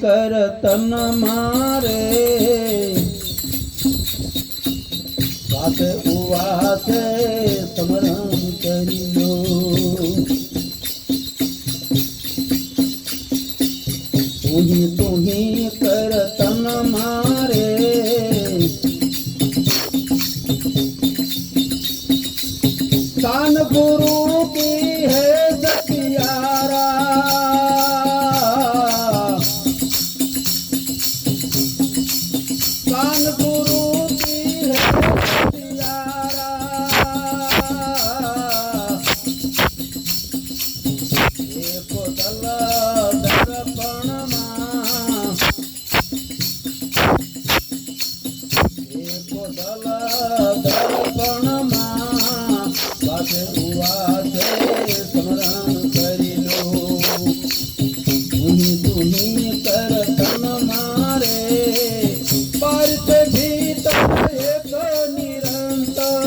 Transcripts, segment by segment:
કર તન મારે. વાતે ઉવાસે સમરણ કર્યો. તુહી તુહી કર તન મારે તુહી તુહી કર તન મારે પરત ભીતર એક નિરંતર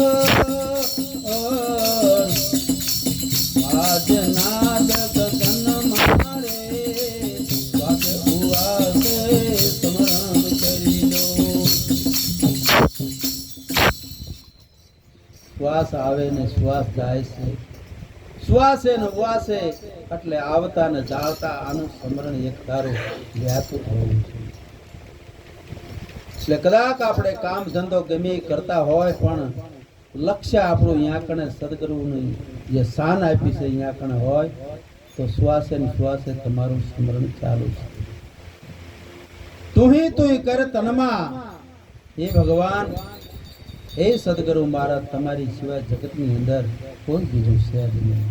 આજ નાદ ગગન મારે વાસે ઉવાસે સ્મરણ કરી લો શ્વાસ આવે ને શ્વાસ જાય છે. શ્વાસે ને વાસે એટલે આવતા ને જાવતા આનું સ્મરણ એક ધારો વ્યાપક હોવું એટલે કદાચ આપણે કામ ધંધો ગમે કરતા હોય, પણ લક્ષ્ય આપણું અહીંયા કણે સદગુરુની જે શાન આપી છે અહીંયા કણે હોય, તો શ્વાસે ને શ્વાસે તમારું સ્મરણ ચાલુ છે. તુહી તુહી કર તનમાં. હે ભગવાન, હે સદગુરુ મહારાજ, તમારી સિવાય જગતની અંદર કોઈ બીજું છે નહીં.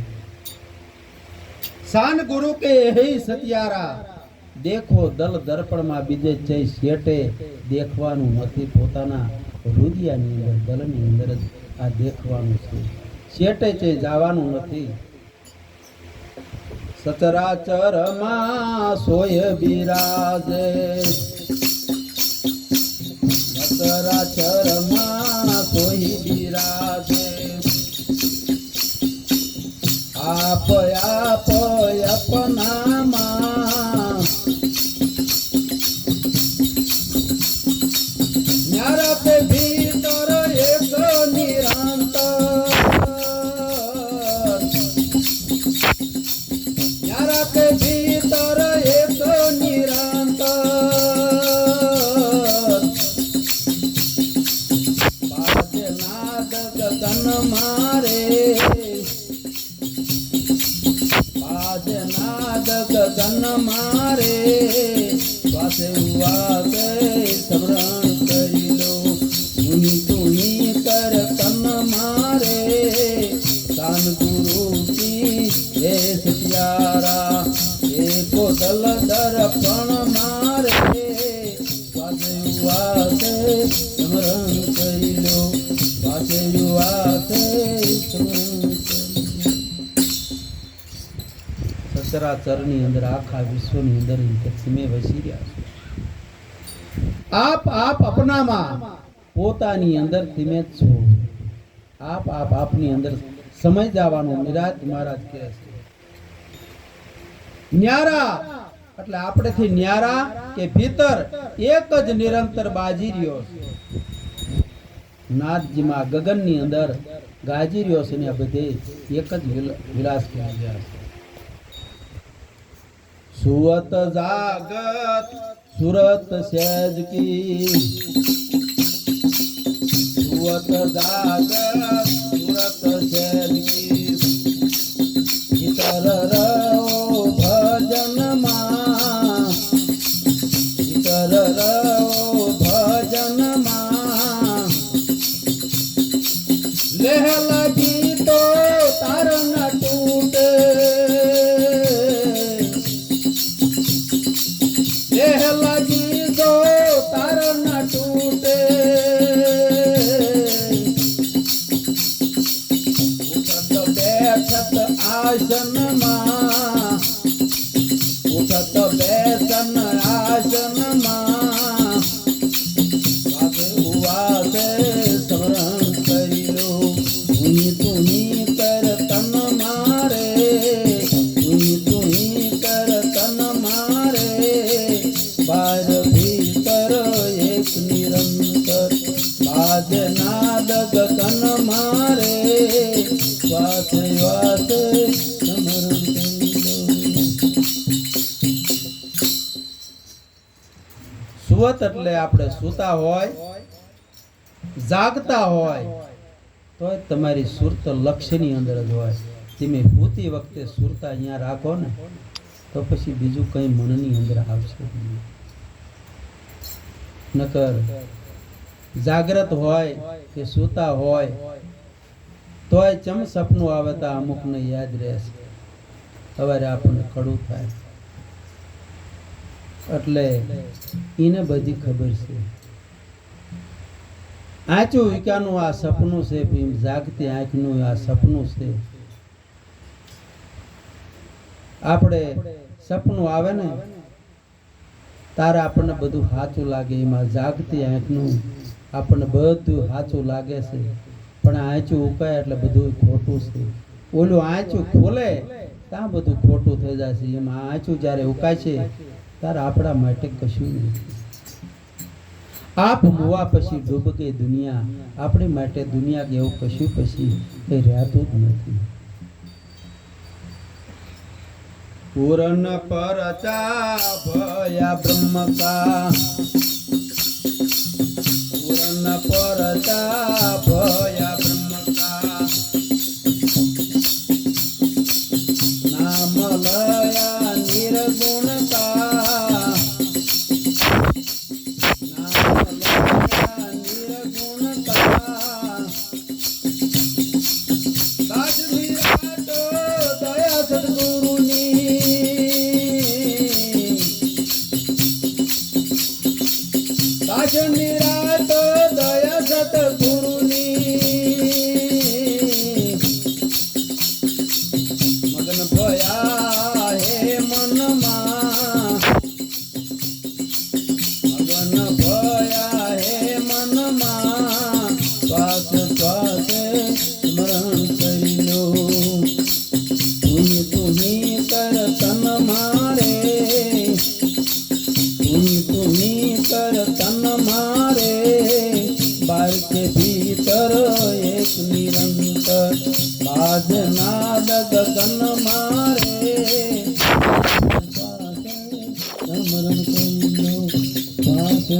શાન ગુરુ કે હે સતિયારા, દેખો દલ દર્પણમાં બીજે જય શેટે દેખવાનું નથી પોતાના રુદિયાની અંદર, દલની અંદર જ આ દેખવાનું છે. શેટે છે જવાનું નથી. સચરાચરમાં સોય બિરાજે. સચરાચરમાં સોય બિરાજે. આપ આપ ગગન મારે. વાસે વાસે સમરણ કરી લો. મુનિ તુની કર તન મારે. કાન ગુરુ કી હે સત્યારા. સચરાચરની અંદર, આખા વિશ્વની અંદર તમે વસી રહ્યા છો. આપ આપ અપનામાં પોતાની અંદર તમે જ છો. આપ આપ આપની અંદર સમય જવાનો નિરાજ મહારાજ કહે છે. ન્યારા, એટલે આપણેથી ન્યારા કે ભીતર એક જ નિરંતર બાજી રહ્યો છે. નાથજીમાં ગગનની અંદર ગાજી રહ્યો છે ને બધે એક જ વિલાસ રહ્યા છે? સુરત જાગત સુરત સહેજ કી સુરત જાગત સુરત સહેજ કી ઇતર ah 吗 સુવત એટલે આપણે સૂતા હોય, જાગતા હોય તો તમારી સુરત લક્ષ્યની અંદર જ હોય. તમે પૂતી વખતે સુરતા અહીંયા રાખો ને, તો પછી બીજું કંઈ મનની અંદર આવશે નકર જાગ્રત હોય કે સૂતા હોય, તોય ચમ સપનું આવે તો અમુકને યાદ રહેશે. સવારે આપણને ખડું થાય. એટલે એને બધી ખબર છે. આચું વિકાનું આ સપનું છે ભીમ, જાગતી આંખનું આ સપનું છે. આપણે સપનું આવે ને, તારે આપણને બધું સાચું લાગે, એમાં જાગતી આંખનું આપણને બધું સાચું લાગે છે. પણ આંચું ઉકાય એટલે બધું ખોટું છે. ઓલું આંચું ખોલે, ત્યાં બધું ખોટું થઈ જાય છે. એમાં આંચું જ્યારે ઉકાય છે ત્યારે આપણા માટે કશું નથી. આપ મુવા પછી ડૂબકે દુનિયા, આપણી માટે દુનિયા કે એવું કશું પછી એ રહેતું જ નથી. પૂરણ પરચા ભયા બ્રહ્મકા. પૂરણ પરચા ભયા બાજનાદ ગગન મારે. સ્મરણ કરી લો શ્વાસે